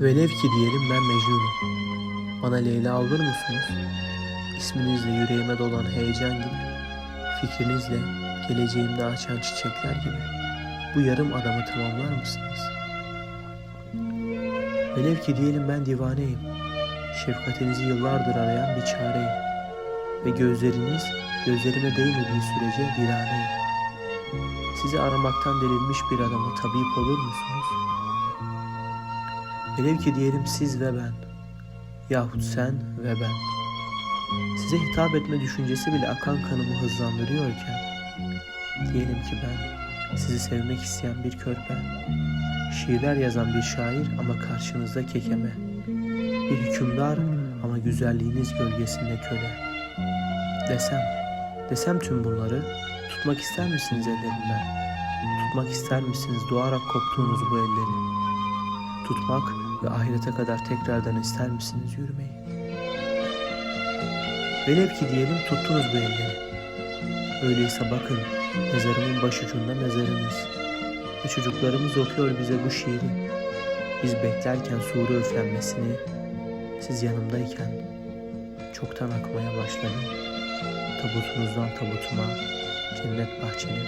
Velev ki diyelim ben Mecnun'um. Bana Leyla olur musunuz? İsminizle yüreğime dolan heyecan gibi, fikrinizle geleceğimde açan çiçekler gibi bu yarım adamı tamamlar mısınız? Velev ki diyelim ben divaneyim. Şefkatinizi yıllardır arayan bir çareyim. Ve gözleriniz gözlerime değmediği sürece viraneyim. Sizi aramaktan delirmiş bir adama tabip olur musunuz? Velev ki diyelim siz ve ben, yahut sen ve ben. Size hitap etme düşüncesi bile akan kanımı hızlandırıyorken, diyelim ki ben, sizi sevmek isteyen bir körpe, şiirler yazan bir şair ama karşınızda kekeme, bir hükümdar ama güzelliğiniz gölgesinde köle. Desem, desem tüm bunları, tutmak ister misiniz ellerinden? Tutmak ister misiniz doğarak koptuğunuz bu elleri? Tutmak ve ahirete kadar tekrardan ister misiniz yürümeyi? Velev ki diyelim tuttunuz bu elleri. Öyleyse bakın mezarımın başucunda mezarınız. Ve çocuklarımız okuyor bize bu şiiri. Biz beklerken sure üflenmesini, siz yanımdayken çoktan akmaya başladı. Tabutunuzdan tabutuma, cennet bahçenin